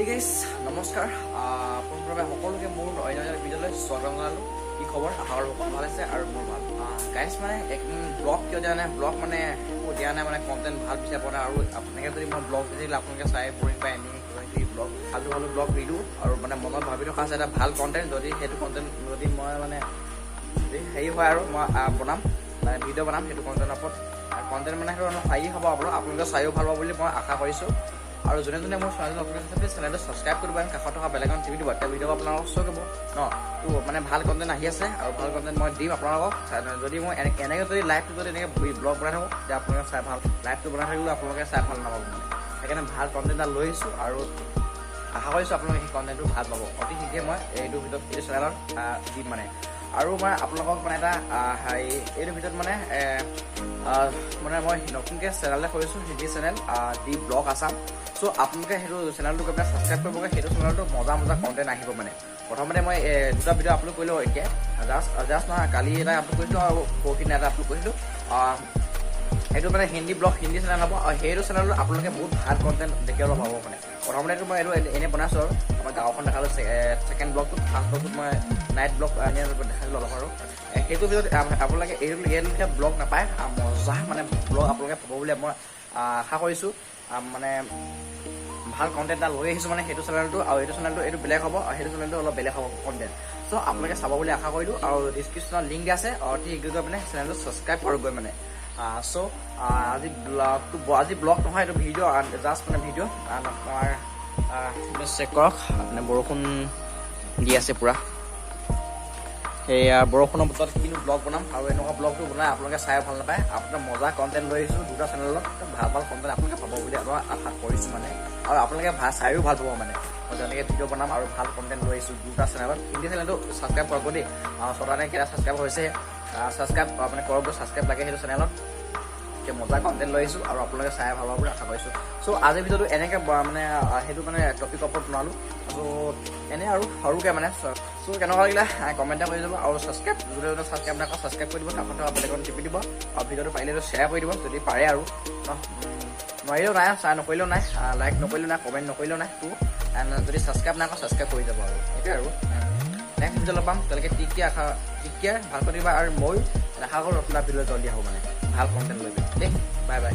এই গাইছ নমস্কাৰ। আহ, পোনপ্ৰথমে সকলোকে মোৰ অন্য এটা ভিডিঅ'লৈ স্বাগতম জনালোঁ। কি খবৰ? আশা কৰোঁ সকলো ভাল আছে আৰু মোৰ ভাল। গাইছ মানে এক ব্লগ কিয় দিয়া নাই? ব্লগ মানে একো দিয়া নাই মানে কণ্টেণ্ট ভাল বিচাৰি পোৱা আৰু আপোনালোকে যদি মই ব্লগ দিছিল আপোনালোকে চাই পঢ়ি পাই এনেই ব্লগ ভালটো ভালো ব্লগ দি দিওঁ আৰু মানে মনত ভাবি থকা আছে এটা ভাল কণ্টেণ্ট যদি সেইটো কণ্টেণ্ট যদি মই মানে হেৰি হয় আৰু মই বনাম মানে ভিডিঅ' বনাম সেইটো কণ্টেণ্টৰ ওপৰত। কণ্টেণ্ট মানে সেইটো হাই হ'ব আপোনালোক আপোনালোকে চাইও ভাল পাব বুলি মই আশা কৰিছোঁ। আৰু যোনে যোনে মোৰ চেনেলটো নতুন আছে প্লিজ চেনেলটো ছাবস্ক্ৰাইব কৰিব পাৰিম কাষত থকা বেলেগখন টিভি দিব। এতিয়া ভিডিঅ' আপোনালোকক শ্ব' কৰিব। ন, তো মানে ভালো কণ্টেণ্ট আহি আছে আৰু ভালো কণ্টেণ্ট মই দিম আপোনালোকক। যদি মই এনে এনেকৈ যদি লাইভটো যদি এনেকৈ ব্লগ বনাই থাকোঁ, তেতিয়া আপোনালোকে চাই ভালো লাইভটো বনাই থাকিলেও আপোনালোকে চাই ভালো নাপাব মানে। সেইকাৰণে ভালো কণ্টেণ্ট এটা লৈ আহিছোঁ আৰু আশা কৰিছোঁ আপোনালোকে সেই কণ্টেণ্টটো ভালো পাব। অতি শীঘ্ৰে মই এইটো ভিডিঅ'ত এইটো চেনেলত দিম মানে। আৰু মই আপোনালোকক মানে এটা হেৰি এইটো ভিডিঅ'ত মানে মানে মই নতুনকৈ চেনেল এটা কৰিছোঁ Hindi channel the vlog Assam. So' আপোনালোকে সেইটো চেনেলটো গৈ পেলাই ছাবস্ক্ৰাইব কৰিবগৈ সেইটো চেনেলটো মজা মজা কণ্টেণ্ট আহিব মানে। প্ৰথমতে মই দুটা ভিডিঅ' আপলোড কৰিলোঁ এতিয়া। জাষ্ট জাষ্ট নহয়, কালি এটা আপলোড কৰিছিলোঁ আৰু পৰহিদিনা এটা আপলোড কৰিছিলোঁ। সেইটো মানে হিন্দী ব্লগ, হিন্দী চেনেল হ'ব, আৰু সেইটো চেনেলত আপোনালোকে বহুত ভালো কণ্টেণ্ট দেখিবলৈ পাব মানে। প্ৰথমতেতো মই এইটো এনেই বনাইছোঁ আৰু। আমাৰ গাঁওখন দেখালোঁ ছেকেণ্ড ব্লগটোত ফাৰ্ষ্ট মই নাইট ব্লগ দেখালোঁ অলপ আৰু। সেইটো ভিতৰত আপ- আপোনালোকে লেখীয়া ব্লগ নাপায়। মজা মানে ব্লগ আপোনালোকে পাব বুলি মই আশা কৰিছোঁ। মানে ভাল কণ্টেণ্ট এটা লৈ আহিছোঁ মানে সেইটো চেনেলটো আৰু এইটো চেনেলটো এইটো বেলেগ হ'ব আৰু সেইটো চেনেলটো অলপ বেলেগ হ'ব কণ্টেণ্ট চ' আপোনালোকে চাব বুলি আশা কৰিলোঁ। আৰু ডিছক্ৰিপশ্যনত লিংক আছে আৰু ঠিক গৈ মানে চেনেলটো ছাবস্ক্ৰাইব কৰোঁগৈ মানে। চ' আজি ব্লগটো আজি ব্লগ নহয় এইটো ভিডিঅ' জাষ্ট মানে ভিডিঅ' চেক কৰক। মানে বৰষুণ দি আছে পূৰা। সেয়া বৰষুণৰ বতৰত কিনো ব্লগ বনাম, আৰু এনেকুৱা ব্লগটো বনাই আপোনালোকে চাই ভালো নাপায়। আপোনাৰ মজা কণ্টেণ্ট লৈ আহিছোঁ দুটা চেনেলত ভালো ভালো কণ্টেণ্ট আপোনালোকে পাব বুলি মই আশা কৰিছোঁ মানে। আৰু আপোনালোকে ভালো চাইও ভালো পাব মানে। মই যেনেকৈ ভিডিঅ' বনাম আৰু ভালো কণ্টেণ্ট লৈ আহিছোঁ দুটা চেনেলত হিন্দী চেনেলটো ছাবস্ক্ৰাইব কৰিব দেই। ছটানে কেইটা ছাবস্ক্ৰাইব হৈছে ছাবস্ক্ৰাইব মানে কৰক ছাবস্ক্ৰাইব লাগে সেইটো চেনেলত এতিয়া মজা কণ্টেণ্ট লৈ আহিছোঁ আৰু আপোনালোকে চাই ভাল পাব বুলি আশা কৰিছোঁ। চ' আজিৰ ভিডিঅ'টো এনেকৈ মানে সেইটো মানে টপিকৰ ওপৰত বনালোঁ। চ' এনে আৰু সৰুকৈ মানে চ' কেনেকুৱা লাগিলে কমেণ্ট এটা কৰি দিব আৰু ছাবস্ক্ৰাইব যোনে যোনে ছাবস্ক্ৰাইব নকৰা ছাবস্ক্ৰাইব কৰি দিব কাষত থকা বেলেগত টিপি দিব আৰু ভিডিঅ'টো পাৰিলে শ্বেয়াৰ কৰি দিব যদি পাৰে আৰু। নোৱাৰিলেও নাই চাই নকৰিলেও নাই লাইক নকৰিলেও নাই কমেণ্ট নকৰিলেও নাই তো and যদি ছাবস্ক্ৰাইব নাই কৰা ছাবস্ক্ৰাইব কৰি যাব আৰু। সেইটোৱে আৰু। নেক্সট ভিডিঅ' লগ পাম তেওঁলোকে টিকিয়া আশা টিকিয়া ভাল কৰি দিবা আৰু ময়ো আশা কৰোঁ আপোনাৰ ভিডিঅ' জল্দি আহোঁ মানে। ভাল কণ্টেণ্ট লৈ পিনে দেই বাই বাই